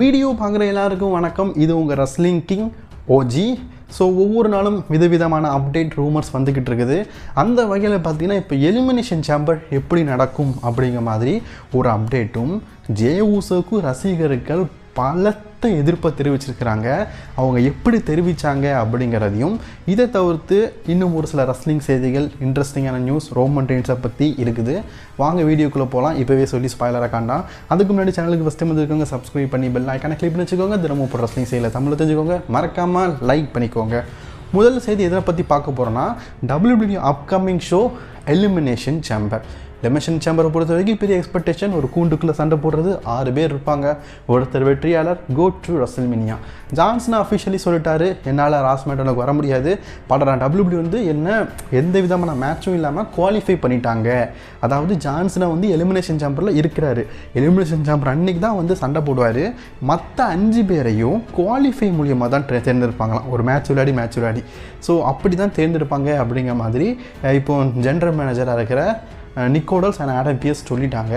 Video பார்க்குற எல்லாருக்கும் வணக்கம். இது உங்கள் ரஸ்லிங் கிங் ஓஜி ஸோ ஒவ்வொரு நாளும் விதவிதமான அப்டேட் ரூமர்ஸ் வந்துக்கிட்டு இருக்குது. அந்த வகையில் பார்த்தீங்கன்னா இப்போ எலிமினேஷன் சேம்பர் எப்படி நடக்கும் அப்படிங்கிற மாதிரி ஒரு அப்டேட்டும் ஜே ஊசோக்கு ரசிகர்கள் பல பலத்த எதிர்ப்பை தெரிவிச்சிருக்கிறாங்க. அவங்க எப்படி தெரிவித்தாங்க அப்படிங்கிறதையும் இதை தவிர்த்து இன்னும் ஒரு சில ரஸ்லிங் செய்திகள் இன்ட்ரெஸ்டிங்கான நியூஸ் ரோமன் ரெயின்ஸை பற்றி இருக்குது. வாங்க வீடியோக்குள்ளே போகலாம் இப்போவே சொல்லி ஸ்பாய்லராக காண்டாம் அதுக்கு முன்னாடி சேனலுக்கு ஃபஸ்ட் டைம் வந்துருக்கோங்க சப்ஸ்கிரைப் பண்ணி பெல் ஐக்கான கிளிக் பண்ணி வச்சுக்கோங்க. தினமும் போகிற ரஸ்லிங் செய்யலை தமிழ் தெரிஞ்சுக்கோங்க. மறக்காமல் லைக் பண்ணிக்கோங்க. முதல் செய்தி எதை பற்றி பார்க்க போகிறோன்னா W W upcoming show elimination chamber elimination சேம்பரை பொறுத்த வரைக்கும் பெரிய எக்ஸ்பெக்டேஷன் ஒரு கூண்டுக்குள்ளே சண்டை போடுறது ஆறு பேர் இருப்பாங்க. ஒருத்தர் வெற்றியாளர் go to WrestleMania Johnson officially சொல்லிட்டாரு என்னால் ராஸ்மேட்டனுக்கு வர முடியாது. பட் நான் டபிள்யூபிள்யூ வந்து என்ன எந்த விதமான மேட்சும் இல்லாமல் குவாலிஃபை பண்ணிட்டாங்க. அதாவது ஜான்சனை வந்து எலிமினேஷன் சேம்பரில் இருக்கிறாரு. எலிமினேஷன் சேம்பர் அன்னைக்கு தான் வந்து சண்டை போடுவார். மற்ற அஞ்சு பேரையும் குவாலிஃபை மூலியமாக தான் தேர்ந்தெடுப்பாங்களாம். ஒரு மேட்ச் விளையாடி மேட்ச் விளையாடி. ஸோ அப்படி தான் தேர்ந்தெடுப்பாங்க அப்படிங்கிற மாதிரி இப்போ ஜென்ரல் மேனேஜராக இருக்கிற நிக்கோடல்ஸ் அண்ட் ஆடம் பிஎஸ் சொல்லிட்டாங்க.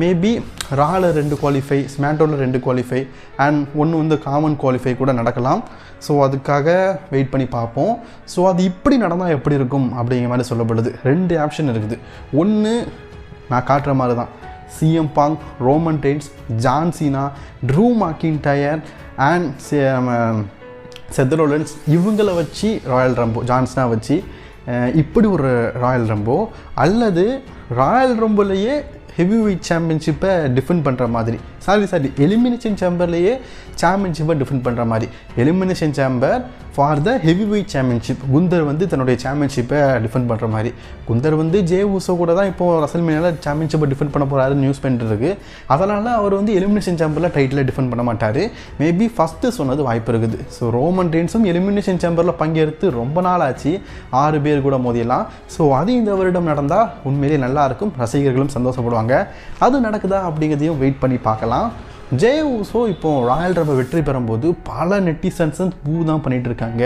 மேபி ரால ரெண்டு குவாலிஃபை ஸ்மேண்டோவில் ரெண்டு குவாலிஃபை அண்ட் ஒன்று வந்து காமன் குவாலிஃபை கூட நடக்கலாம். ஸோ அதுக்காக வெயிட் பண்ணி பார்ப்போம். ஸோ அது இப்படி நடந்தால் எப்படி இருக்கும் அப்படிங்கிற மாதிரி சொல்லப்படுது. ரெண்டு ஆப்ஷன் இருக்குது. ஒன்று நான் காட்டுற மாதிரி தான். C M Punk Roman Reigns John Cena Drew McIntyre and Seth Rollins இவங்களை வச்சு ராயல் ரம்போ ஜான்சனா வச்சு இப்படி ஒரு ராயல் ரம்போ அல்லது ராயல் ரம்போலையே ஹெவி வெயிட் சாம்பியன்ஷிப்பை டிஃபெண்ட் பண்ணுற மாதிரி. சாரி சாரி எலிமினேஷன் சேம்பர்லேயே சாம்பியன்ஷிப்பை டிஃபெண்ட் பண்ணுற மாதிரி. Elimination chamber for the heavy weight championship Gunther வந்து தன்னுடைய சாம்பியன்ஷிப்பை டிஃபெண்ட் பண்ணுற மாதிரி. குந்தர் வந்து ஜே ஊசோ கூட தான் இப்போது ரசல் மீனால் சாம்பியன்ஷிப்பை டிஃபெண்ட் பண்ண போகிறாருன்னு நியூஸ் பண்ணிட்டுருக்கு. அதனால் அவர் வந்து எலிமினேஷன் சேம்பரில் டைட்டில் டிஃபெண்ட் பண்ண மாட்டார். மேபி ஃபஸ்ட்டு சொன்னது வாய்ப்பு இருக்குது. ஸோ ரோமன் ரெயின்ஸும் எலிமினேஷன் சேம்பரில் பங்கேற்று ரொம்ப நாள் ஆச்சு ஆறு பேர் கூட மோதியலாம் ஸோ அது இந்த வருடம் நடந்தால் உண்மையிலேயே நல்லா இருக்கும். ரசிகர்களும் சந்தோஷப்படுவாங்க. அது நடக்குதா அப்படிங்கிறதையும் வெயிட் பண்ணி பார்க்கலாம். ஜே ஊசோ இப்போ ராயல் ரப்பை வெற்றி பெறும்போது பல நெட்டிசன்ஸும் பூ தான் பண்ணிட்டு இருக்காங்க.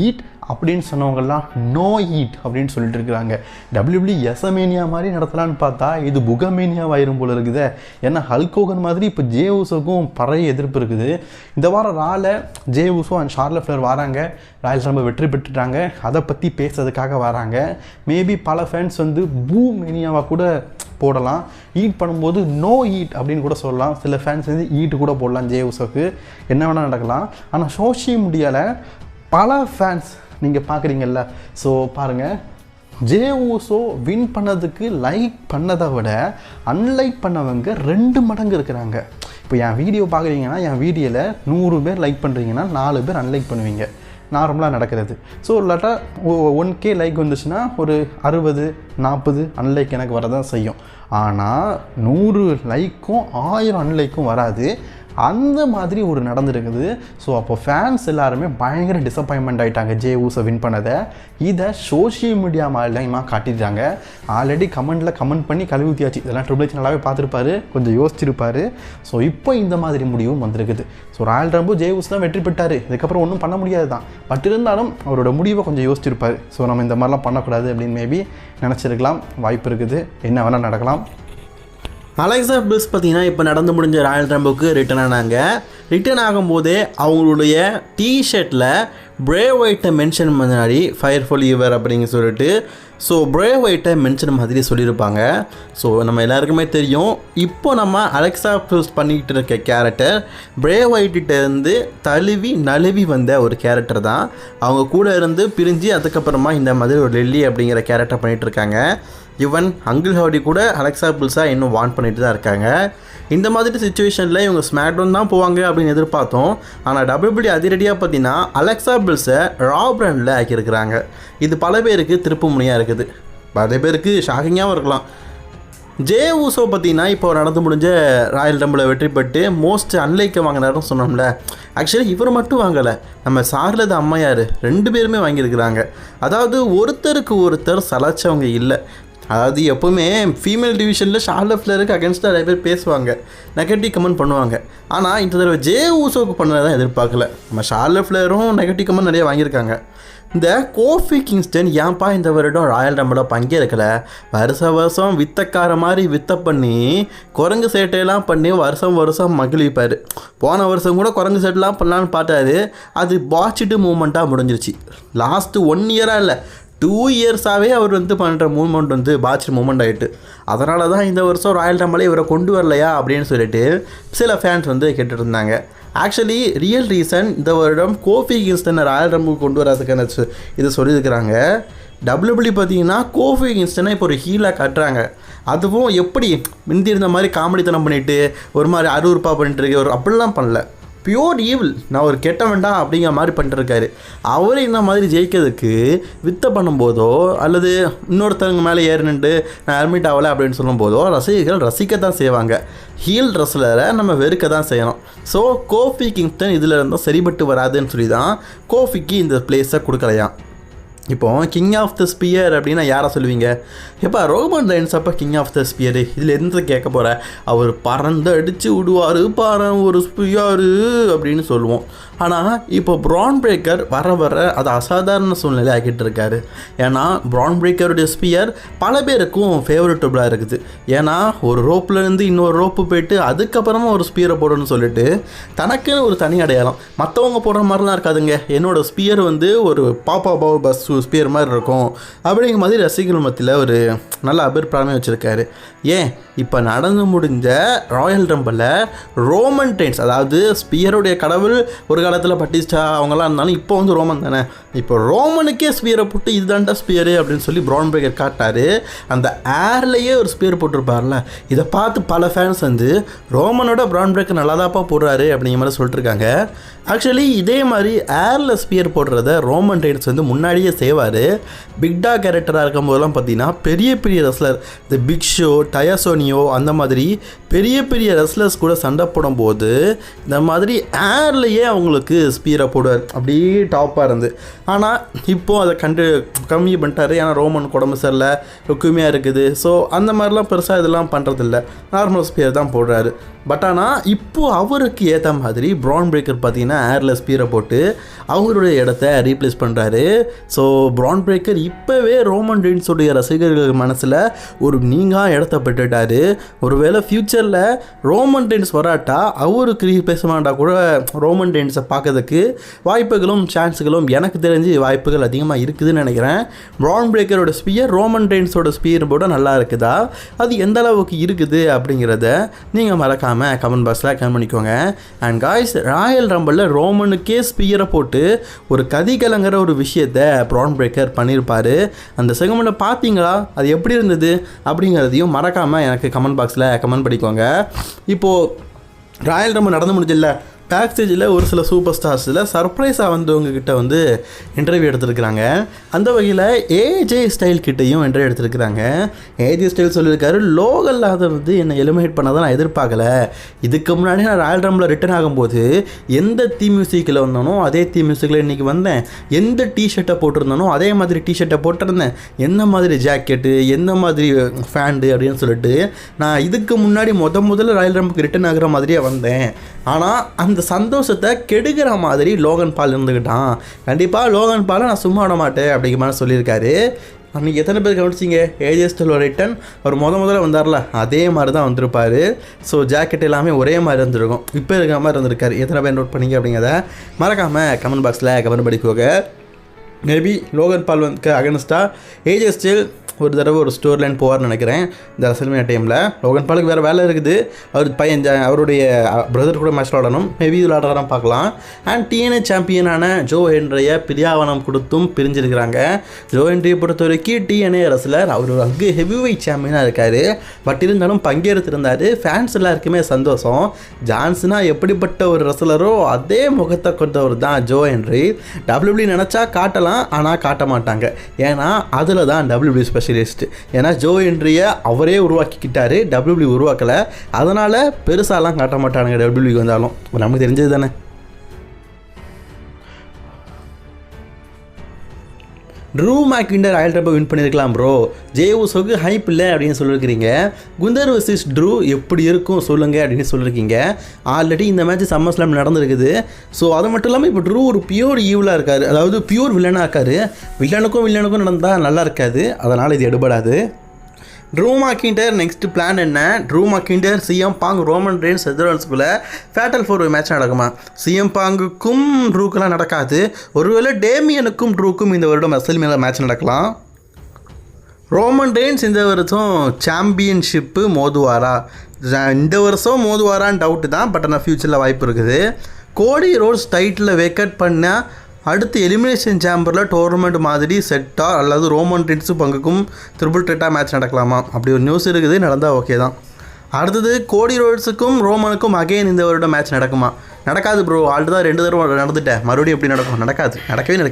ஈட் அப்படின்னு சொன்னவங்கெல்லாம் நோ ஈட் அப்படின்னு சொல்லிட்டு இருக்கிறாங்க. டபிள்யூபிள்யூ எசமேனியா மாதிரி நடத்தலான்னு பார்த்தா இது புகமேனியாவாயிரும் போல இருக்குது. ஏன்னா ஹல்கோகன் மாதிரி இப்போ ஜே ஊசோக்கும் பழைய எதிர்ப்பு இருக்குது. இந்த வாரம் ரால Jey Uso and Charlotte Flair வராங்க. ராயல் ரொம்ப வெற்றி பெற்றுட்டாங்க. அதை பற்றி பேசுறதுக்காக வராங்க. மேபி பல ஃபேன்ஸ் வந்து பூ மேனியாவாக கூட போடலாம். ஈட் பண்ணும்போது நோ ஈட் அப்படின்னு கூட சொல்லலாம். சில ஃபேன்ஸ் வந்து ஈட்டு கூட போடலாம் ஜே உசோக்கு என்ன வேணால் நடக்கலாம். ஆனால் சோஷியல் மீடியாவில் பல ஃபேன்ஸ் நீங்கள் பார்க்குறீங்கல்ல ஸோ பாருங்கள் ஜே ஊசோ வின் பண்ணதுக்கு லைக் பண்ணதை விட அன்லைக் பண்ணவங்க ரெண்டு மடங்கு இருக்கிறாங்க. இப்போ என் வீடியோ பார்க்குறீங்கன்னா என் வீடியோவில் நூறு பேர் லைக் பண்ணுறீங்கன்னா நாலு பேர் அன்லைக் பண்ணுவீங்க. நார்மலாக நடக்கிறது. ஸோ இல்லாட்டா ஒன் கே லைக் வந்துச்சுன்னா ஒரு அறுபது நாற்பது அன்லைக் எனக்கு வரதான் செய்யும். ஆனால் நூறு லைக்கும் ஆயிரம் அன்லைக்கும் வராது. அந்த மாதிரி ஒரு நடந்திருக்குது. ஸோ அப்போ ஃபேன்ஸ் எல்லாருமே பயங்கர டிசப்பாயின்மெண்ட் ஆகிட்டாங்க ஜே ஊஸை வின் பண்ணதை. இதை சோஷியல் மீடியா மூலியமாக காட்டிட்டாங்க. ஆல்ரெடி கமெண்ட்டில் கமெண்ட் பண்ணி கழுவி ஊற்றியாச்சு இதெல்லாம் ட்ரிபிள் நல்லாவே பார்த்துருப்பாரு. கொஞ்சம் யோசிச்சிருப்பாரு. ஸோ இப்போ இந்த மாதிரி முடிவும் வந்திருக்குது. So Royal rumble Jey Uso தான் வெற்றி பெற்றார். இதுக்கப்புறம் ஒன்றும் பண்ண முடியாது தான். பட் இருந்தாலும் அவரோட முடிவை கொஞ்சம் யோசிச்சிருப்பார். ஸோ நம்ம இந்த மாதிரிலாம் பண்ணக்கூடாது அப்படின்னு மேபி நினச்சிருக்கலாம். வாய்ப்பு இருக்குது. என்ன வேணால் நடக்கலாம். அலெக்சா பில்ஸ் பார்த்தீங்கன்னா இப்போ நடந்து முடிஞ்ச ராயல் ரம்புக்கு ரிட்டர்ன் ஆனாங்க. ரிட்டர்ன் ஆகும்போதே அவங்களுடைய டிஷர்ட்டில் ப்ரே ஒயிட்டை மென்ஷன் மாதிரி ஃபயர் ஃபுல் ஈவர் அப்படின்னு சொல்லிட்டு ஸோ ப்ரே ஒயிட்டை மென்ஷன் மாதிரி சொல்லியிருப்பாங்க. ஸோ நம்ம எல்லாருக்குமே தெரியும். இப்போ நம்ம அலெக்சா பில்ஸ் பண்ணிக்கிட்டு இருக்க கேரக்டர் ப்ரே ஒயிட்டிருந்து தழுவி நழுவி வந்த ஒரு கேரக்டர் தான். அவங்க கூட இருந்து பிரிஞ்சு அதுக்கப்புறமா இந்த மாதிரி ஒரு லெல்லி அப்படிங்கிற கேரக்டர் பண்ணிகிட்டு இருக்காங்க. ஈவன் அங்கிள் ஹவுடி கூட அலெக்சா புல்ஸா இன்னும் வான் பண்ணிட்டு தான் இருக்காங்க. இந்த மாதிரி சுச்சுவேஷனில் இவங்க ஸ்மாக்டவுன் தான் போவாங்க அப்படின்னு எதிர்பார்த்தோம். ஆனால் டபிள்யூபிடி அதிரடியாக பார்த்தீங்கன்னா அலெக்சா பில்ஸை ரா பிராண்டில் ஆக்கியிருக்கிறாங்க. இது பல பேருக்கு திருப்பு முனையாக இருக்குது. பல பேருக்கு ஷாக்கிங்காகவும் இருக்கலாம். ஜே ஊசோ பார்த்தீங்கன்னா இப்போ நடந்து முடிஞ்ச ராயல் டம்பிளை வெற்றி பெற்று மோஸ்ட் அன்லைக்கை வாங்கினாருன்னு சொன்னோம்ல. ஆக்சுவலி இவர் மட்டும் வாங்கலை. நம்ம சார்லது அம்மையார் ரெண்டு பேருமே வாங்கியிருக்கிறாங்க. அதாவது ஒருத்தருக்கு ஒருத்தர் சலைச்சவங்க இல்லை. அதாவது எப்போவுமே ஃபீமேல் டிவிஷனில் ஷார்ல ஃபிளருக்கு அகேன்ஸ்டாக நிறைய பேர் பேசுவாங்க. நெகட்டிவ் கமெண்ட் பண்ணுவாங்க. ஆனால் இந்த தடவை ஜே ஊசோக்கு பண்ணதான் எதிர்பார்க்கல. நம்ம ஷார்ல ஃபிளரும் நெகட்டிவ் கமெண்ட் நிறைய வாங்கியிருக்காங்க. இந்த கோஃபி கிங்ஸ்டன் ஏன்ப்பா இந்த வருடம் ராயல் ரம்பில் பங்கேற்கல? வருஷ வருஷம் வித்தக்கார மாதிரி வித்த பண்ணி குரங்கு சேட்டையெல்லாம் பண்ணி வருஷம் வருஷம் மகிழ்விப்பார். போன வருஷம் கூட குரங்கு சேட்டெல்லாம் பண்ணலான்னு பார்த்தாரு. அது பாச்சிட்டு மூமெண்ட்டாக முடிஞ்சிருச்சு. லாஸ்ட்டு ஒன் இயராக இல்லை. டூ இயர்ஸாகவே அவர் வந்து பண்ணுற மூமெண்ட் வந்து பாட்ச் மூமெண்ட் ஆகிட்டு அதனால தான் இந்த வருஷம் ராயல் டம்பளை இவரை கொண்டு வரலையா அப்படின்னு சொல்லிட்டு சில ஃபேன்ஸ் வந்து கேட்டுட்டு இருந்தாங்க ஆக்சுவலி ரியல் ரீசன் இந்த வருடம் கோஃபி கிங்ஸ்டனை ராயல் ரம்பு கொண்டு வராதுக்கான இதை சொல்லியிருக்கிறாங்க. டபிள்யூபிள்யூ பார்த்தீங்கன்னா கோஃபி கிங்ஸ்டனை இப்போ ஒரு ஹீலாக காட்டுறாங்க. அதுவும் எப்படி முந்தி இருந்த மாதிரி காமெடித்தனம் பண்ணிட்டு ஒரு மாதிரி அறுவறுப்பாக பண்ணிட்டு இருக்கு ஒரு அப்படிலாம் பண்ணல. பியோர் ஈவில் நான் ஒரு கெட்ட வேண்டாம் அப்படிங்கிற மாதிரி பண்ணிட்டுருக்காரு அவரே இந்த மாதிரி ஜெயிக்கிறதுக்கு வித்த பண்ணும்போதோ அல்லது இன்னொருத்தவங்க மேலே ஏறி நான் அட்மிட் ஆகலை அப்படின்னு சொல்லும்போதோ ரசிகர்கள் ரசிக்க தான் செய்வாங்க. ஹீல் ரெஸ்லரை நம்ம வெறுக்க தான் செய்யணும். ஸோ கோஃபி கிங்ஸ்டன் இதில் இருந்தும் சரிபட்டு வராதுன்னு சொல்லி தான் கோஃபிக்கு இந்த பிளேஸை கொடுக்கலையாம். இப்போ கிங் ஆஃப் த ஸ்பியர் அப்படின்னா யாரை சொல்லுவீங்க? எப்போ ரோமன் ரைன்ஸ் அப்போ கிங் ஆஃப் த ஸ்பியர் இதில் எந்த கேட்க போகிற அவர் பறந்து அடித்து விடுவார் பாரு ஒரு ஸ்பியாரு அப்படின்னு சொல்லுவோம். ஆனால் இப்போ ப்ரான் பிரேக்கர் வர வர அது அசாதாரண சூழ்நிலை ஆக்கிட்டு இருக்காரு. ஏன்னா ப்ரான் பிரேக்கருடைய ஸ்பியர் பல பேருக்கும் ஃபேவரட்டபுளாக இருக்குது. ஏன்னா ஒரு ரோப்லேருந்து இன்னொரு ரோப்பு போயிட்டு அதுக்கப்புறமா ஒரு ஸ்பியரை போடணும்னு சொல்லிட்டு தனக்குன்னு ஒரு தனி அடையாளம். மற்றவங்க போடுற மாதிரிலாம் இருக்காதுங்க. என்னோட ஸ்பியர் வந்து ஒரு பாப்பா பாவ பஸ் ஸ்பியர் மாதிரி இருக்கும். அப்படிங்கிற மாதிரி ரசிகர்கள் மத்தியில் ஒரு நல்ல அபிப்பிராயமே வச்சுருக்காரு. ஏன்? இப்போ நடந்து முடிஞ்ச ராயல் ரம்பில் ரோமன் டைன்ஸ் அதாவது ஸ்பியருடைய கடவுள் ஒரு காலத்தில் பட்டிஸ்டா அவங்கெல்லாம் இருந்தாலும் இப்போ வந்து ரோமன் தானே? இப்போ ரோமனுக்கே ஸ்பியரை போட்டு இதுதான்டா ஸ்பியரு அப்படின்னு சொல்லி ப்ரௌன் பிரேக்கர் காட்டார். அந்த ஏர்லேயே ஒரு ஸ்பியர் போட்டிருப்பார்ல இதை பார்த்து பல ஃபேன்ஸ் வந்து ரோமனோட ப்ரௌன் பிரேக்கர் நல்லாதாப்பா போடுறாரு அப்படிங்கிற மாதிரி சொல்லிட்டுருக்காங்க. ஆக்சுவலி இதே மாதிரி ஏரில் ஸ்பியர் போடுறத ரோமன் ரைட்ஸ் வந்து முன்னாடியே செய்வார். பிக்டா கேரக்டராக இருக்கும் போதெல்லாம் பார்த்தீங்கன்னா பெரிய பெரிய ரெஸ்லர் இந்த பிக் ஷோ டயசோனியோ அந்த மாதிரி பெரிய பெரிய ரெஸ்லர்ஸ் கூட சண்டை போடும்போது இந்த மாதிரி ஏர்லேயே அவங்களுக்கு ஸ்பீரை போடுவார். அப்படியே டாப்பாக இருந்து. ஆனால் இப்போது அதை கண்டு கம்மி பண்ணிட்டாரு. ஏன்னா ரோமன் உடம்பு சரியில்லை. ருக்குமையாக இருக்குது. ஸோ அந்த மாதிரிலாம் பெருசாக இதெல்லாம் பண்ணுறதில்ல நார்மல் ஸ்பீர் தான் போடுறாரு. பட் ஆனால் இப்போது அவருக்கு ஏற்ற மாதிரி ப்ரான் பிரேக்கர் பார்த்தீங்கன்னா ஏர்ல ஸ்பீரை போட்டு அவருடைய இடத்த ரீப்ளேஸ் பண்ணுறாரு ஸோ ப்ரான் பிரேக்கர் இப்போவே ரோமன் ரீன்ஸுடைய ரசிகர்கள் மனசில் ஒரு நீங்கா இடத்த பெற்றுட்டாரு. ஒருவேளை ஃப்யூச்சரில் ரோமன் டென்ஸ் வராட்டா அவருக்கு ரீப்ளேஸ் கூட ரோமன் ரெயின்ஸை பார்க்கறதுக்கு வாய்ப்புகளும் சான்ஸுகளும் எனக்கு தெரிஞ்சு வாய்ப்புகள் அதிகமாக இருக்குதுன்னு நினைக்கிறேன். ப்ரான் பிரேக்கரோட ஸ்பியர் ரோமன் ரெயின்ஸோட ஸ்பியர் போட நல்லா இருக்குதா? அது எந்த அளவுக்கு இருக்குது அப்படிங்கிறத நீங்கள் மறக்காமல் கமெண்ட் பாக்ஸில் கமெண்ட் பண்ணிக்கோங்க. அண்ட் காய்ஸ் ராயல் ரம்பலில் ரோமனுக்கே ஸ்பியரை போட்டு ஒரு கதி கலங்குற ஒரு விஷயத்தை ப்ரான் பிரேக்கர் பண்ணியிருப்பார் அந்த செகமெண்ட்டை பார்த்தீங்களா? அது எப்படி இருந்தது அப்படிங்கிறதையும் மறக்காமல் எனக்கு கமெண்ட் பாக்ஸில் கமெண்ட் பண்ணிக்கோங்க. இப்போது ராயல் ரம்பல் நடந்து முடிஞ்சில்ல. பேக் ஸ்டேஜில் ஒரு சில சூப்பர் ஸ்டார்ஸில் சர்ப்ரைஸாக வந்தவங்க கிட்ட வந்து இன்டர்வியூ எடுத்திருக்கிறாங்க. அந்த வகையில் ஏஜே ஸ்டைல் கிட்டேயும் இன்டர்வியூ எடுத்திருக்கிறாங்க. ஏஜே ஸ்டைல் சொல்லியிருக்காரு லோகல் அதை வந்து என்னை எலிமினேட் பண்ண தான் நான் எதிர்பார்க்கல. இதுக்கு முன்னாடி நான் ராயல் ரம்பில் ரிட்டர்ன் ஆகும்போது எந்த தீ மியூசிக்கில் வந்தானோ அதே தீ மியூசிக்கில் இன்றைக்கி வந்தேன். எந்த டிஷர்ட்டை போட்டிருந்தானோ அதே மாதிரி டிஷர்ட்டை போட்டிருந்தேன். என்ன மாதிரி ஜாக்கெட்டு எந்த மாதிரி ஃபேண்டு அப்படின்னு சொல்லிட்டு நான் இதுக்கு முன்னாடி முத முதல்ல ராயல் ரம்புக்கு ரிட்டர்ன் ஆகிற மாதிரியே வந்தேன். ஆனால் அந்த சந்தோஷத்தை கெடுக்கிற மாதிரி லோகன் பால் இருந்துக்கிட்டான் கண்டிப்பாக லோகன் பாலை நான் சும்மா விட மாட்டேன் அப்படிங்கிற மாதிரி சொல்லியிருக்காரு. அன்றைக்கி எத்தனை பேர் கவனிச்சிங்க? ஏஜிஎஸ்டல் ரிட்டன் அவர் முத முதல்ல வந்தார்ல அதே மாதிரி தான் வந்திருப்பார். ஸோ ஜாக்கெட் எல்லாமே ஒரே மாதிரி இருந்திருக்கும். இப்போ இருக்கிற மாதிரி இருந்திருக்காரு. எத்தனை பேர் நோட் பண்ணீங்க அப்படிங்கிறத மறக்காமல் கமெண்ட் பாக்ஸில் கமெண்ட் படிக்கோங்க மேபி லோகன் பால் வந்து அகன்ஸ்டாக ஏஜே ஸ்டில் ஒரு தடவை ஒரு ஸ்டோர் லைன் போவார்னு நினைக்கிறேன் இந்த ரசல்மியா டைமில் லோகன் பாலுக்கு வேறு வேலை இருக்குது. அவர் பையன் அவருடைய பிரதர் கூட மேட்ச் விளாடணும். மேபி இதில் ஆடுறாராம் பார்க்கலாம். அண்ட் டிஎன்ஏ சாம்பியனான ஜோ ஹென்ரிய பிரியாவனம் கொடுத்தும் பிரிஞ்சிருக்கிறாங்க. ஜோ ஹென்ரியை பொறுத்த வரைக்கும் டிஎன்ஏ ரசலர் அவர் அங்கு ஹெவி வெயிட் சாம்பியனாக இருக்கார். பட் இருந்தாலும் பங்கேற்றிருந்தார். ஃபேன்ஸ் எல்லாருக்குமே சந்தோஷம். ஜான்சனா எப்படிப்பட்ட ஒரு ரசலரோ அதே முகத்தை கொண்டவர் தான் ஜோ ஹென்ரி டபிள்யூபிள்யூ நினச்சா காட்டலாம் ஆனால் காட்ட மாட்டாங்க. ஏன்னா அதில் தான் டபிள்யூபிள்யூ ஸ்பெஷலிஸ்ட் ஏன்னா ஜோ என்ட்ரியை அவரே உருவாக்கிக்கிட்டாரு. டபிள்யூபிள்யூ உருவாக்கலை. அதனால் பெருசாலாம் காட்ட மாட்டானுங்க டபிள்யூபிள்யூக்கு வந்தாலும். நமக்கு தெரிஞ்சது தானே ட்ரூ மேக்கிண்டர் ராயல் ரம்போ வின் பண்ணியிருக்கலாம் ப்ரோ ஜே ஹைப் இல்லை அப்படின்னு சொல்லியிருக்கிறீங்க குந்தர் வர்சஸ் ட்ரூ எப்படி இருக்கும் சொல்லுங்கள் அப்படின்னு சொல்லியிருக்கீங்க ஆல்ரெடி இந்த மேட்ச் சம்மர் ஸ்லாம் நடந்திருக்குது. ஸோ அது மட்டும் இல்லாமல் இப்போ ட்ரூ ஒரு பியூர் ஈவலாக இருக்கார். அதாவது பியூர் வில்லனாக இருக்கார். வில்லனுக்கும் வில்லனுக்கும் நடந்தால் நல்லா இருக்காது. அதனால் இது எடுபடாது. ட்ரூ மாக்கிண்டர் நெக்ஸ்ட் பிளான் என்ன? Drew McIntyre CM Punk Roman Reigns எதிரான்ஸ்குள்ளே fatal four match நடக்குமா? சிஎம் பாங்குக்கும் ட்ரூக்கெல்லாம் நடக்காது. ஒருவேளை டேமியனுக்கும் ட்ரூக்கும் இந்த வருடம் அசல் மேலே மேட்ச் நடக்கலாம். ரோமன் ரெயின்ஸ் இந்த வருஷம் சாம்பியன்ஷிப்பு மோதுவாரா? இந்த வருஷம் மோதுவாரான்னு டவுட்டு தான் பட் ஆனால் ஃப்யூச்சரில் வாய்ப்பு இருக்குது. கோடி ரோட்ஸ் டைட்டில் வேக்கட் பண்ணால் அடுத்து எலிமினேஷன் சேம்பரில் டோர்னமெண்ட் மாதிரி செட்டாக அல்லது ரோமன் ரெயின்ஸு பங்குக்கும் த்ரிபிள் ட்ரெட்டாக மேட்ச் நடக்கலாமா? அப்படி ஒரு நியூஸ் இருக்குது நடந்தால் ஓகே தான். அடுத்தது கோடி ரோட்ஸுக்கும் ரோமனுக்கும் அகைன் இந்த வருடம் மேட்ச் நடக்குமா? நடக்காது ப்ரோ ஆல்ரெடி தான் ரெண்டு தடவை நடந்துட்டேன். மறுபடியும் எப்படி நடக்கும்? நடக்காது. நடக்கவே நடக்காது.